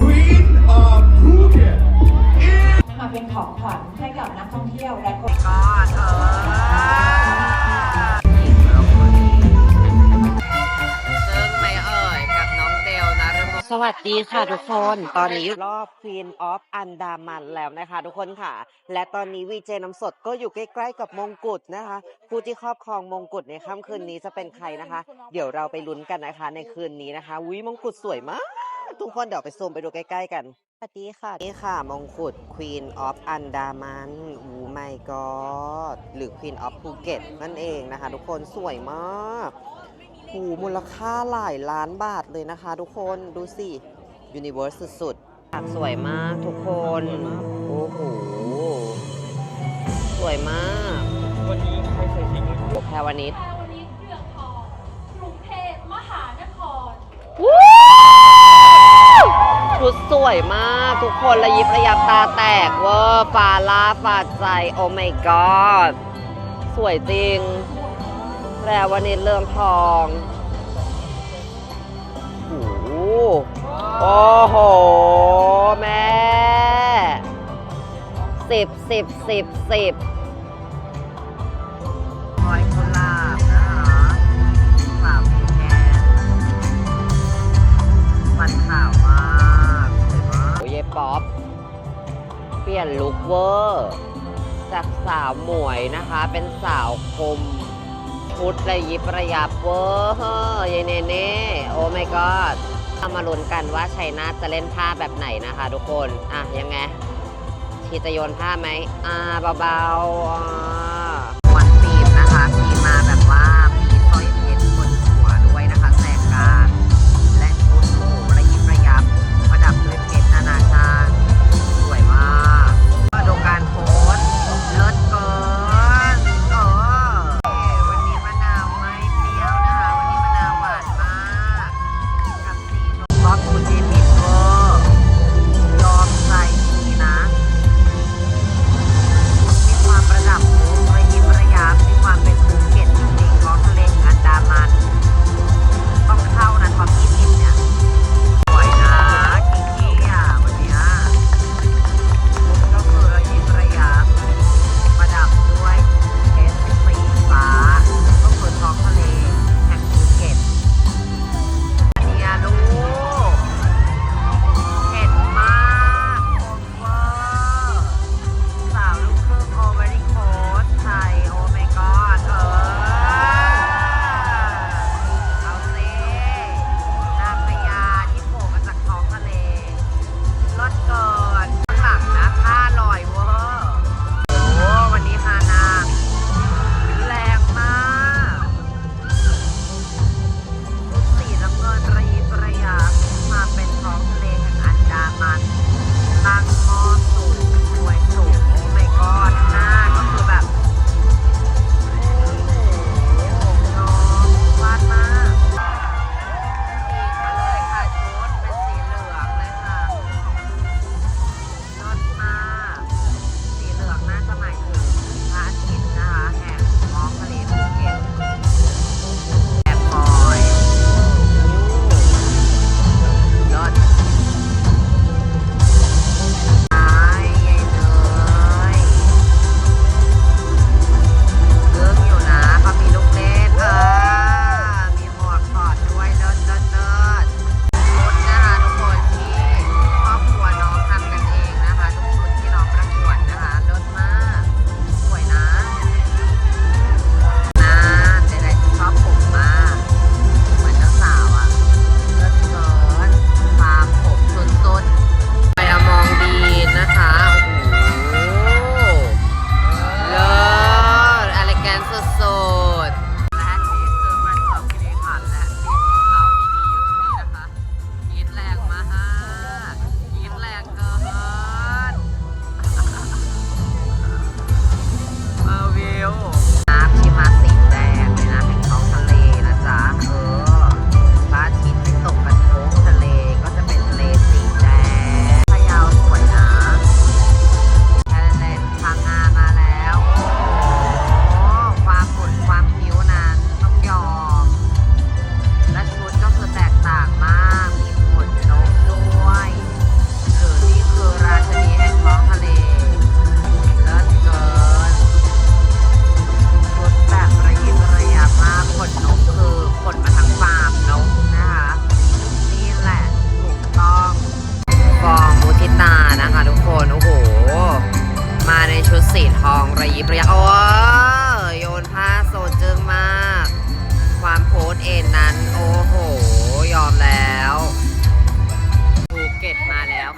Queen of Phuket มาเป็นของขวัญให้กับนักท่องเที่ยวและคนก็เธอ สวัสดีค่ะทุกคน ตอนนี้รอบ Queen of Andaman แล้วนะคะทุกคนค่ะ และตอนนี้วีเจน้ำสดก็อยู่ใกล้ๆกับมงกุฎนะคะ ผู้ที่ครอบครองมงกุฎในค่ำคืนนี้จะเป็นใครนะคะ เดี๋ยวเราไปลุ้นกันนะคะในคืนนี้นะคะวิมงกุฎสวยมาก ทุกคนเดี๋ยวไปซูมไปดูใกล้ๆกัน สวัสดีค่ะ นี่ค่ะมงกุฎ Queen of Andaman โอ้ my god หรือ Queen of Phuket นั่นเองนะคะ ทุกคนสวยมากโหู มูลค่าหลายล้านบาทเลยนะคะทุกคนดูสิ Universe สุดๆฉากสวยมากทุกคน โอ้โห สวยมาก วันนี้ใครใส่สีนี้โอ้แพรวนิดแพรวนิดเรืองทองกรุงเทพมหานครชุดสวยมากทุกคนระยิบระยับตาแตกเวอร์ฟาล่าฟาใจ โอ้ my god สวยจริง แพรวนิดเรื่องทองโอ้โหโอ้โห แม่สิบสิบสิบสิบคอยกุหลาบนะคะสาวแกนมันขาวมากสวยมากโอ้ยายป๊อป เปลี่ยนลุคเวอร์ จากสาวหมวยนะคะ เป็นสาวคม พุทธระยิบระยับเวอร์ยายเนเน่โอ้ไม่ก็เอามาลุ้นกันว่าชัยนาทจะเล่นผ้าแบบไหนนะคะทุกคน อะยังไงชีจะโยนผ้าไหมอ่าเบาๆ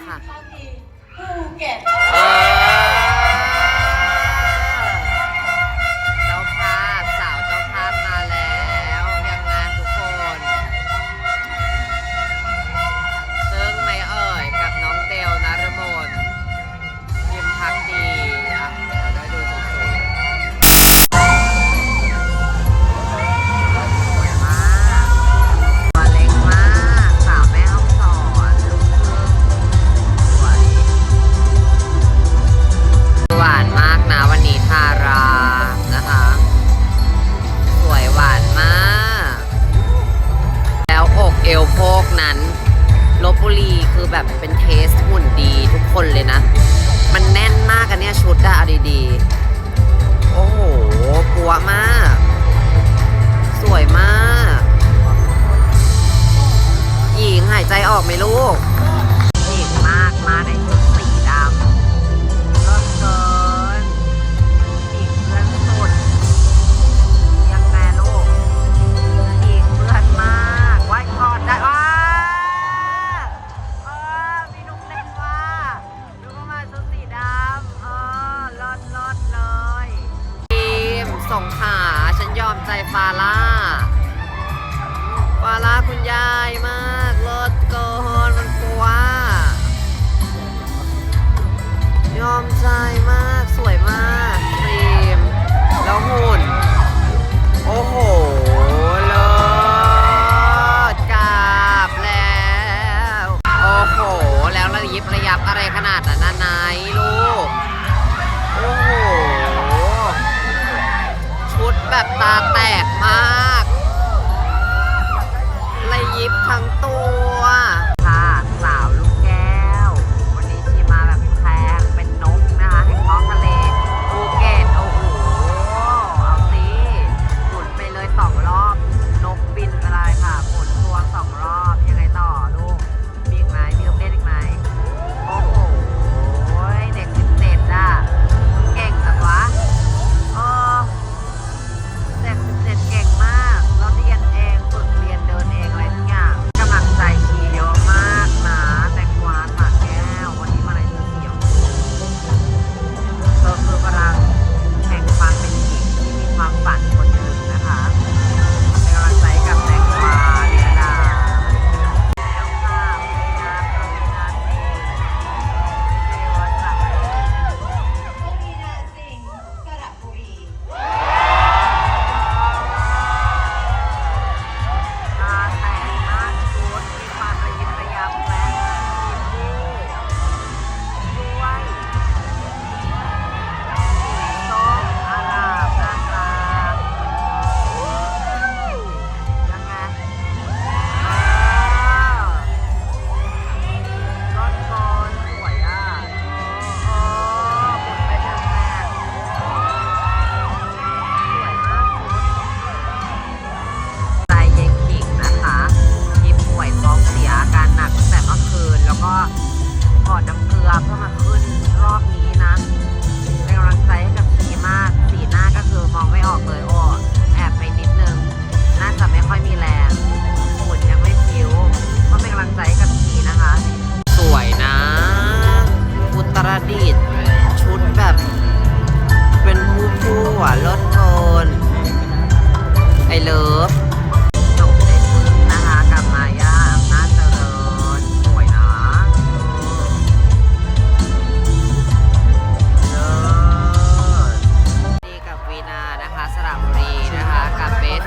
ค่ะภูเก็ต เอวโพกนั้นลบบุรีคือแบบเป็นเทสหุ่นดีทุกคนเลยนะ มันแน่นมากอันเนี้ยชุดอะดีๆ โอ้โหปัวมาก สวยมาก หญิงหายใจออกไหมลูกหญิงมากมาใน ยอมใจฟาร่าฟาร่าคุณยายมากรถเกินมันกลัวยอมใจมากสวยมากครีมแล้วหุ่น โอ้โหเลิกรบแล้ว โอ้โห แล้วระยิบระยับอะไรขนาดนั้นนายลู แบบตาแตกมาก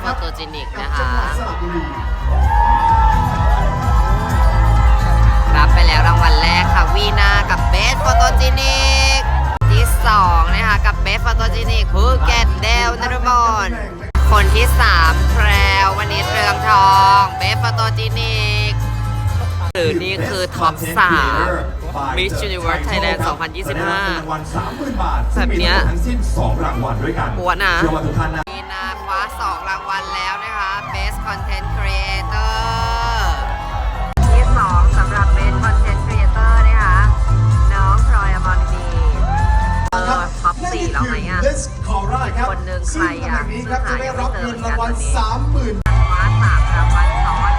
โฟโตจินิกนะคะรับไปแล้วรางวัลแรกค่ะวีนากับเบสโฟโตจินิกที่สองนะคะกับเบสโฟโตจินิกคือแกนเดลนรบอลคนที่สามแพรววันนี้เรืองทองเบสโฟโตจินิกหรือนี่คือท็อปสาม Miss Universe Thailand 2025แบบเนี้ยงวัลด้วยกันหัวนะาไหมอะคนหนึ่งใครอะซึ่งตำแหน่นี้ครับจะได้รับเงินรางวัล30,000 คว้าสามรางวัลสอง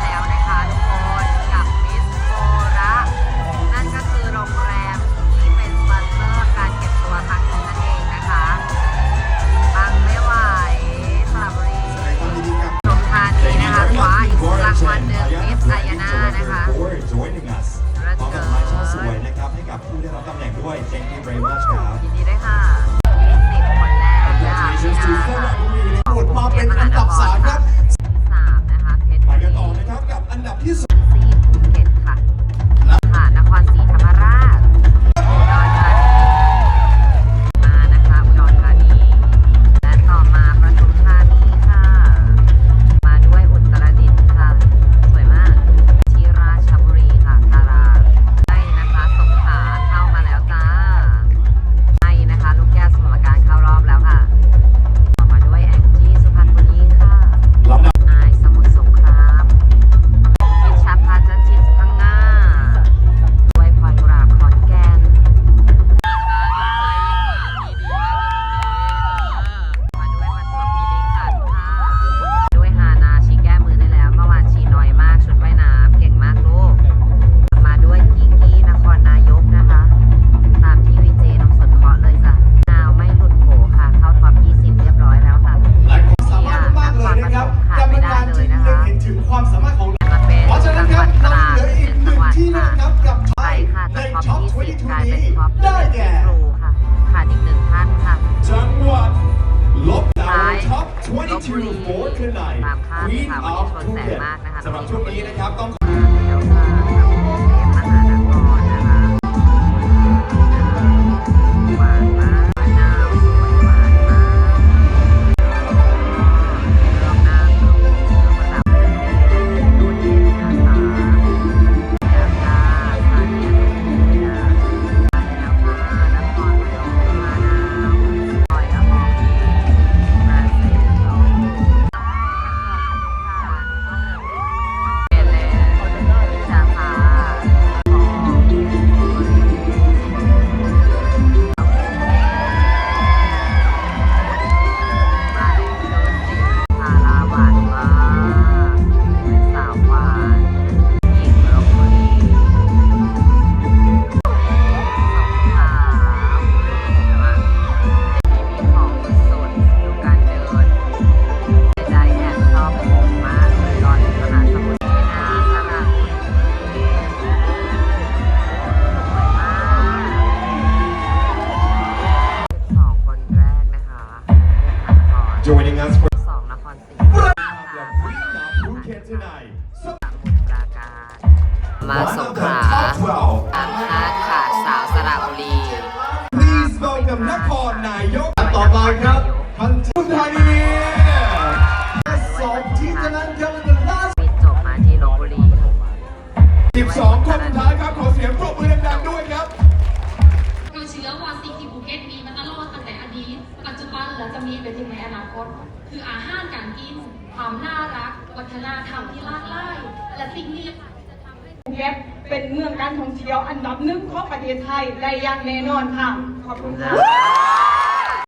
คต คืออาหารการกิน ความน่ารัก วัฒนธรรมที่หลากหลาย และสิ่งนี้ค่ะที่จะทำให้ภูเก็ตเป็นเมืองการท่องเที่ยวอันดับหนึ่งของประเทศไทยได้อย่างแน่นอนค่ะ ขอบคุณค่ะ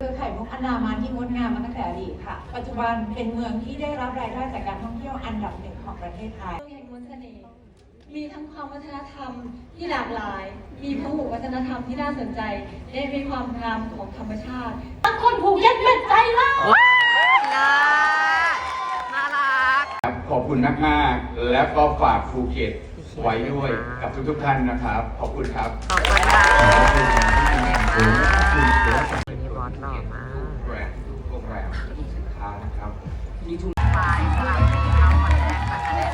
คือไข่มุกอันดามันที่งดงามมาตั้งแต่อดีตค่ะ ปัจจุบันเป็นเมืองที่ได้รับรายได้จากการท่องเที่ยวอันดับหนึ่งของประเทศไทยเมืองแห่งมนต์เสน่ห์ มีทั้งความวัฒนธรรมที่หลากหลาย มีพหุวัฒนธรรมที่น่าสนใจ และมีความงามของธรรมชาติทั้งคนภูเก็ตเป็นใจล่าว้ายน่าน่ารักครับขอบคุณมากมากๆ และก็ฝากภูเก็ตไว้ด้วยกับทุกๆท่านนะครับ ขอบคุณครับ ขอบคุณค่ะวันนี้บอสหล่อมากแบรนด์โรงแรมสินค้านะครับไฟสลับที่เข้าคอนแทคกับแสดงสวยนะค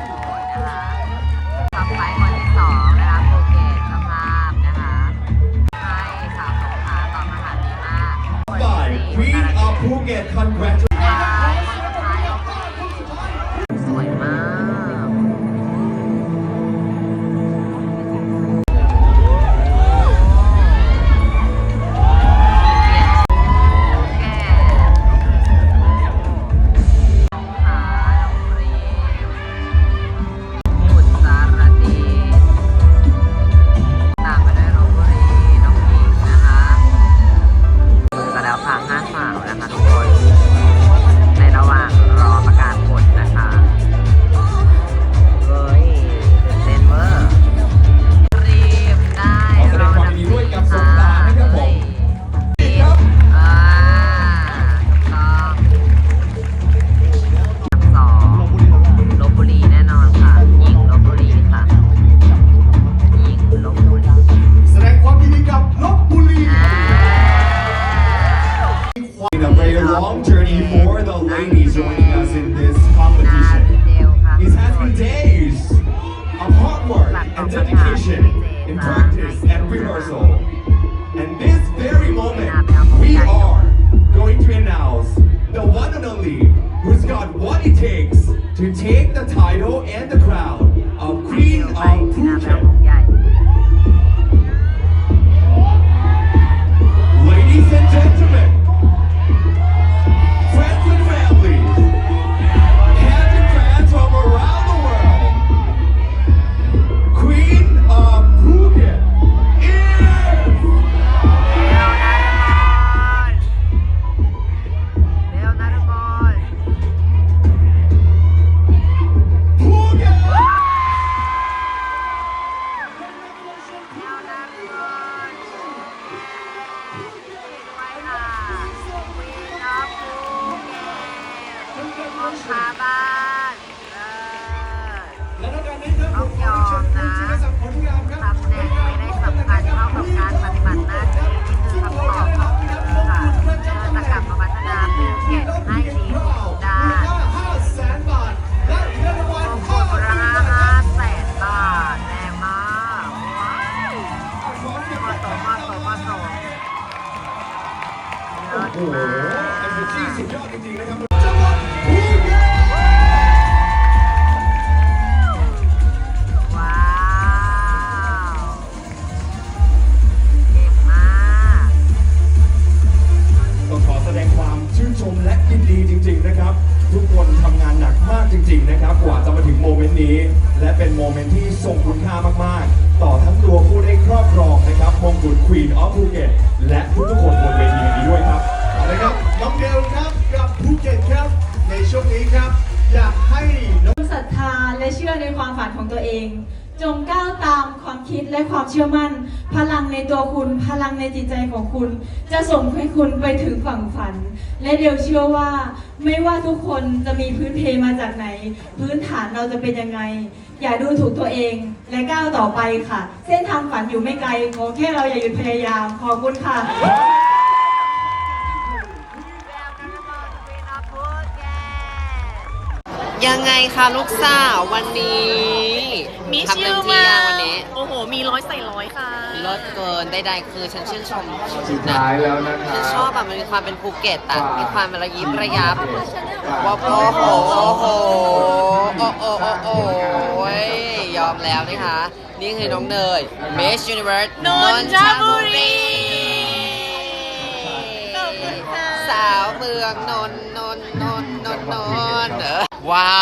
Phuket congratulations more for the ladies joining us in this competition. It has been days of hard work and dedication in practice and rehearsal. And this very moment, we are going to announce the one and only who's got what it takes to take the title and the crown of Queen of Phuket. โอ้โหมากเอเนอร์จีสุดยอดจริงๆนะครับ เชื่อในความฝันของตัวเอง จงก้าวตามความคิดและความเชื่อมั่น พลังในตัวคุณ พลังในจิตใจของคุณ จะส่งให้คุณไปถึงฝั่งฝัน และเดียวเชื่อว่า ไม่ว่าทุกคนจะมีพื้นเพมาจากไหน พื้นฐานเราจะเป็นยังไง อย่าดูถูกตัวเองและก้าวต่อไปค่ะ เส้นทางฝันอยู่ไม่ไกลขอแค่เราอย่าหยุดพยายามขอบคุณค่ะ ยังไงคะลูกสาววันนี้มีทำชื่เต็อมที่ว่ายังวันนี้โอ้โห มีร้อยใส่ร้อยค่ะลดเกินใดๆคือฉันชื่นชมสุดท้ายแล้วนะครัฉันบชอบแบบมันมีความเป็นภูเก็ตอะมีความระยิบระยับว่าโอ้โหโอ้โหโอ้โหโอ้โหโอ้ยยอมแล้วนะคะ นี่คือน้องเนย Miss Universe นนทบุรี ขอบคุณค่ะ สาวเมืองนนท์นนท์นนท์นนท์นนท์เออ ว้า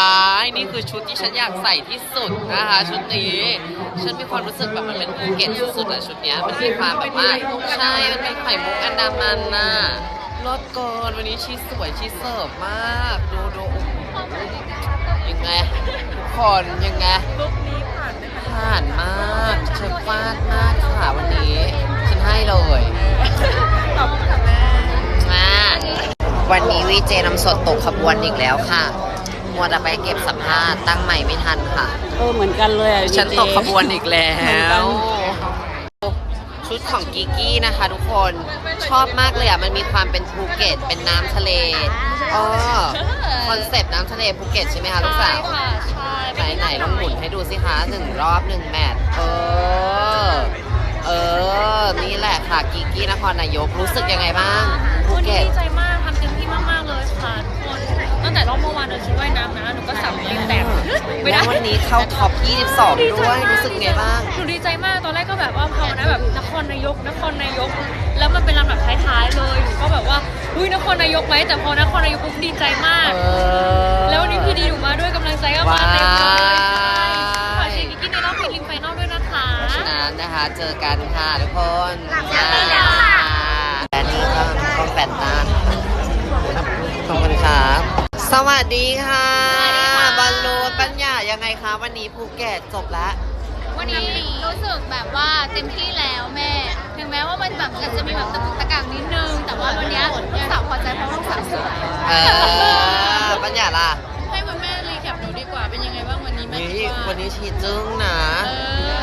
ยนี่คือชุดที่ฉันอยากใส่ที่สุดนะคะ ชุดนี้ฉันมีความรู้สึกแบบมันเป็นภูเก็ตสุดๆอะชุดเนี้ยมันมีความแบบว่าใช่มันเป็นไข่มุกอันดามันน่ะรสเกินวันนี้ชีสวยชีเสิร์ฟมากดูดูยังไงทุกคนยังไงลุกนี้ผ่านไหมคะผ่านมากเชฟฟาดมากค่ะวันนี้ฉันให้เลยขอบคุณค่ะแม่อ่าวันนี้วีเจน้ำสดตกขบวนอีกแล้วค่ะ มัวแต่ไปเก็บสัมภาษณ์ตั้งใหม่ไม่ทันค่ะ เออเหมือนกันเลยอะฉันตกขบวนอีกแล้เหมือนกัวนชุดของกิกกี้นะคะทุกคนชอบมากเลยอะ มันมีความเป็นภูเก็ตเป็นน้ำทะเลอ๋อคอนเซปต์น้ำทะเลภูเก็ตใช่ไหมคะลูกสาว ค่ะใช่ไหนไหนลองหมุนให้ดูสิคะหนึ่งรอบหนึ่งแมตช์เออ เออ นี่แหละค่ะกิกกี้นครนายกรู้สึกยังไงบ้างภูวันนี้เก็ต ดีใจมาก ตั้งแต่รอบเมื่อวานเราชุดว่ายน้ำนะหนูก็สับเองแตกไม่ได้แล้ววันนี้เข้าท็อป 22 ด้วยรู้สึกไงบ้าง หนูดีใจมากตอนแรกก็แบบว่าพอนะแบบนครนายกนครนายก แล้วมันเป็นลำดับท้ายๆเลยหนูก็แบบว่าอุ้ยนครนายกไหมแต่พอนครนายกปุ๊บดีใจมากเออแล้ววันนี้พี่ดีหนูมาด้วยกำลังใจก็มาเต็มเลยว้าวขอเชียร์กิกกี้ในรอบพรีลิมไฟนอลด้วยนะคะฉะนั้นนะคะเจอกันค่ะทุกคนเจอกันแล้วค่ะและนี่ก็กล้องแปดตาขอบคุณครับ สวัสดีค่ะบอลลูนปัญญายังไงคะวันนี้ภูเก็ตจบแล้ว วันนี้รู้สึกแบบว่าเต็มที่แล้วแม่ ถึงแม้ว่ามันแบบอาจจะมีแบบตะกุกตะกักนิดนึง แต่ว่าวันเนี้ยลูกสาวพอใจเพราะลูกสาวสวยเออปัญญาล่ะให้คุณแม่รีแคปหนูดีกว่าเป็นยังไงบ้างวันนี้แม่นี่คิดว่าวันนี้ชีจึ้งนะเอ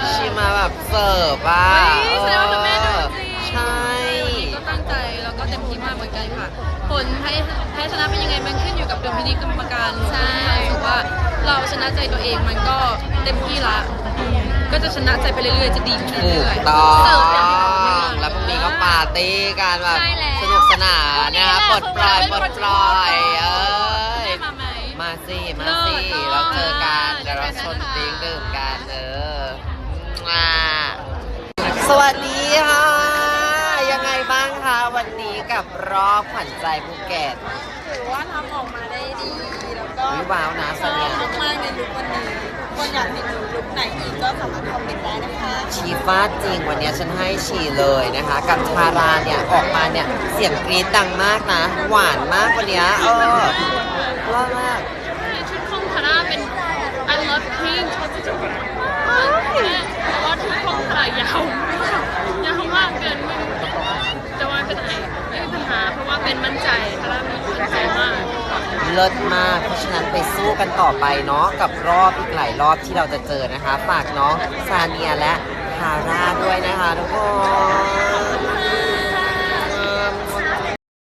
อชีมาแบบเสิร์ฟอะเฮ้ยแสดงว่าคุณแม่ดูจริง ใช่ ก็ตั้งใจแล้วก็เต็มที่มากเหมือนกัน ค่ะผลแพ้แพ้ชนะเป็นยังไงมันขึ้นอยู่กับดุลพินิจกรรมการใช่รู้สึกว่าเราชนะใจตัวเองมันก็เต็มที่ละ ก็จะชนะใจไปเรื่อยๆจะดีขึ้นถูเรื่กอยๆต้องเสิร์ฟอย่างที่บอกแล้วพรุ่งนี้ก็ปาร์ตี้กันแบบใช่แล้ว สนุกสนานนะคะปลดปล่อยปลดปล่อยเอ้ย มาไหม มาสิมาเลิสิศเนอะเราเจอกันเจเดี๋ยอวกัเรานนะคะชนดิ้งดื่มกันเออมาสวัสดีค่ะ วันนี้กับรอบขวัญใจภูเก็ต ถือว่าทำออกมาได้ดี แล้วก็วิว้าวนะชสัอบญญามากๆในลุควันนี้คนอยากเห็นหนูลุคไหนอีกก็สามารถคอมเมนต์ได้นะคะชีฟาดจริงวันนี้ฉันให้ฉี่เลยนะคะ กับทาราเนี่ยออกมาเนี่ยเสียงกรี๊ดดังมากนะ หวานมากวันเนี้ยเออรอดมาก ชุดของคาร่าเป็น I love pink ชอบที่จะเป็นแต่ว่าชุดของคาร่ายาวยาวมากเกินไม่รู้จะว่าเป็นไงไม่มีปัญหา เป็นมั่นใจคาร่ามีมั่นใจมากเลิศมาก เพราะฉะนั้นไปสู้กันต่อไปเนาะกับรอบอีกหลายรอบที่เราจะเจอนะคะ ฝากน้องซาเนียและฮาร่าด้วยนะคะทุกคน